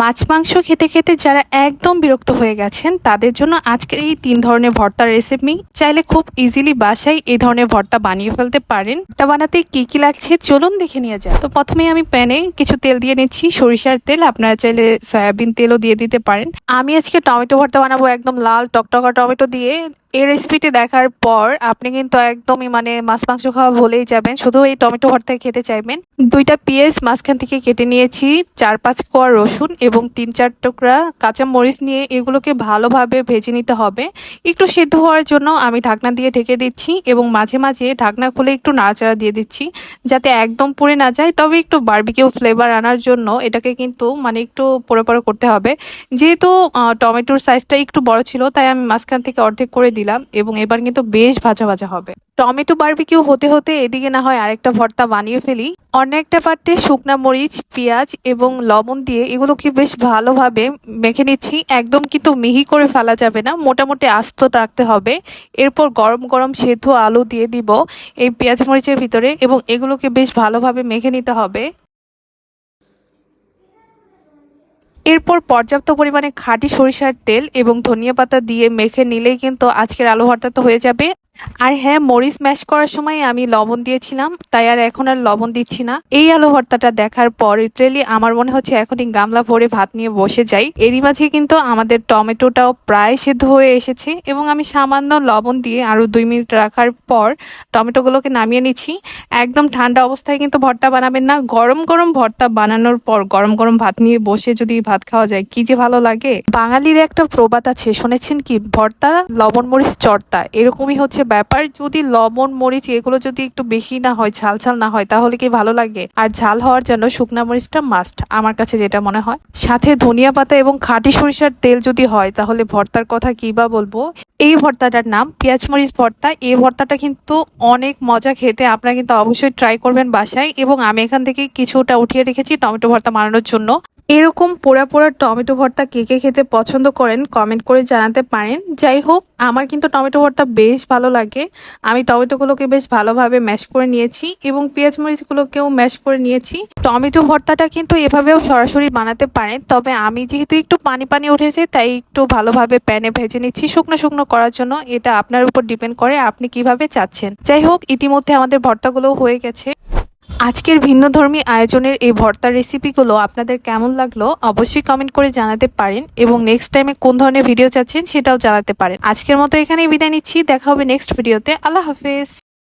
মাছ মাংস খেতে খেতে যারা একদম বিরক্ত হয়ে গেছেন, তাদের জন্য আজকের এই তিন ধরনের ভর্তার রেসিপি চাইলে খুব ইজিলি বাসায় এই ধরনের ভর্তা বানিয়ে ফেলতে পারেন। তা বানাতে কি কি লাগছে চলুন দেখে নিয়ে যায় তো প্রথমে আমি প্যানে কিছু তেল দিয়ে নিচ্ছি, সরিষার তেল, আপনারা চাইলে সয়াবিন তেলও দিয়ে দিতে পারেন। আমি আজকে টমেটো ভর্তা বানাবো একদম লাল টকটকা টমেটো দিয়ে এই রেসিপিটি দেখার পর আপনি কিন্তু একদমই মানে মাছ, মাংস খাওয়া ভুলেই যাবেন। শুধু এই টমেটো ভর্তা খেতে চাইবেন। দুইটা পেঁয়াজ মাঝখান থেকে কেটে নিয়েছি চার পাঁচ কোয়া রসুন এবং তিন চার টুকরা কাঁচা মরিচ নিয়ে এগুলোকে ভালোভাবে ভেজে নিতে হবে। একটু সিদ্ধ হওয়ার জন্য আমি ঢাকনা দিয়ে ঢেকে দিচ্ছি এবং মাঝে মাঝে ঢাকনা খুলে একটু নাড়াচাড়া দিয়ে দিচ্ছি যাতে একদম পুড়ে না যায়। তবে একটু বারবিকিউ ফ্লেভার আনার জন্য এটাকে কিন্তু মানে একটু পরে পরে করতে হবে। যেহেতু টমেটোর সাইজটা একটু বড় ছিল, তাই আমি মাঝখান থেকে অর্ধেক করে দিলাম এবং এবার কিন্তু বেশ ভাজা ভাজা হবে। টমেটো বারবিকিউ হতে হতে এদিকে না হয় আরেকটা ভর্তা বানিয়ে ফেলি। অন্য একটা পাত্রে শুকনা মরিচ, পেঁয়াজ এবং লবণ দিয়ে এগুলোকে বেশ ভালোভাবে মেখে নিচ্ছি। একদম কিন্তু মিহি করে ফেলা যাবে না, মোটামুটি আস্ত রাখতে হবে। এরপর গরম গরম সেদ্ধ আলু দিয়ে দিব এই পেঁয়াজ মরিচের ভিতরে এবং এগুলোকে বেশ ভালোভাবে মেখে নিতে হবে। এরপর পর্যাপ্ত পরিমাণে খাঁটি সরিষার তেল এবং ধনিয়া পাতা দিয়ে মেখে নিলেই কিন্তু আজকের আলু ভর্তা তো হয়ে যাবে। আর হ্যাঁ মরিচ ম্যাশ করার সময় আমি লবণ দিয়েছিলাম, তাই আর এখন আর লবণ দিচ্ছি না। এই আলু ভর্তাটা দেখার পর লিটারেলি আমার মনে হচ্ছে এখনই গামলা ভরে ভাত নিয়ে বসে যাই। এরই মাঝে কিন্তু আমাদের টমেটোটাও প্রায় সেদ্ধ হয়ে এসেছে এবং আমি সামান্য লবণ দিয়ে আরও দুই মিনিট রাখার পর টমেটোগুলোকে নামিয়ে নিচ্ছি। একদম ঠান্ডা অবস্থায় কিন্তু ভর্তা বানাবেন না। গরম গরম ভর্তা বানানোর পর গরম গরম ভাত নিয়ে বসে যদি ভাত খাওয়া যায়, কি যে ভালো লাগে। বাঙালির একটা প্রবাদ আছে, শুনেছেন কি? ভর্তা, লবণ, মরিচ, চর্তা, এরকমই হচ্ছে ব্যাপার যদি লবণ, মরিচ এগুলো যদি একটু বেশি না হয়, ঝাল ঝাল না হয়, তাহলে কি ভালো লাগে? আর ঝাল হওয়ার জন্য শুকনা মরিচটা মাস্ট আমার কাছে যেটা মনে হয়। সাথে ধনিয়া পাতা এবং খাঁটি সরিষার তেল যদি হয়, তাহলে ভর্তার কথা কি বা বলব? এই ভর্তাটার নাম পেঁয়াজ মরিচ ভর্তা। এই ভর্তাটা কিন্তু অনেক মজা খেতে, আপনারা কিন্তু অবশ্যই ট্রাই করবেন বাসায়। এবং আমি এখান থেকে কিছুটা উঠিয়ে রেখেছি টমেটো ভর্তা বানানোর জন্য। এরকম পোড়া পোড়া টমেটো ভর্তা কে কে খেতে পছন্দ করেন কমেন্ট করে জানাতে পারেন। যাই হোক, আমার কিন্তু টমেটো ভর্তা বেশ ভালো লাগে। আমি টমেটোগুলোকে বেশ ভালোভাবে ম্যাশ করে নিয়েছি এবং পেঁয়াজ মরিচগুলোকেও ম্যাশ করে নিয়েছি। টমেটো ভর্তাটা কিন্তু এভাবেও সরাসরি বানাতে পারেন, তবে আমি যেহেতু একটু পানি পানি উঠেছে, তাই একটু ভালোভাবে প্যানে ভেজে নিচ্ছি শুকনো শুকনো করার জন্য। এটা আপনার উপর ডিপেন্ড করে আপনি কীভাবে চাচ্ছেন। যাই হোক, ইতিমধ্যে আমাদের ভর্তাগুলো হয়ে গেছে। আজকের ভিন্নধর্মী আয়োজনের এই ভর্তার রেসিপিগুলো আপনাদের কেমন লাগল অবশ্যই কমেন্ট করে জানাতে পারেন এবং নেক্সট টাইমে কোন ধরনের ভিডিও চাচ্ছেন সেটাও জানাতে পারেন। আজকের মতো এখানেই বিদায় নিচ্ছি। দেখা হবে নেক্সট ভিডিওতে আল্লাহ হাফেজ।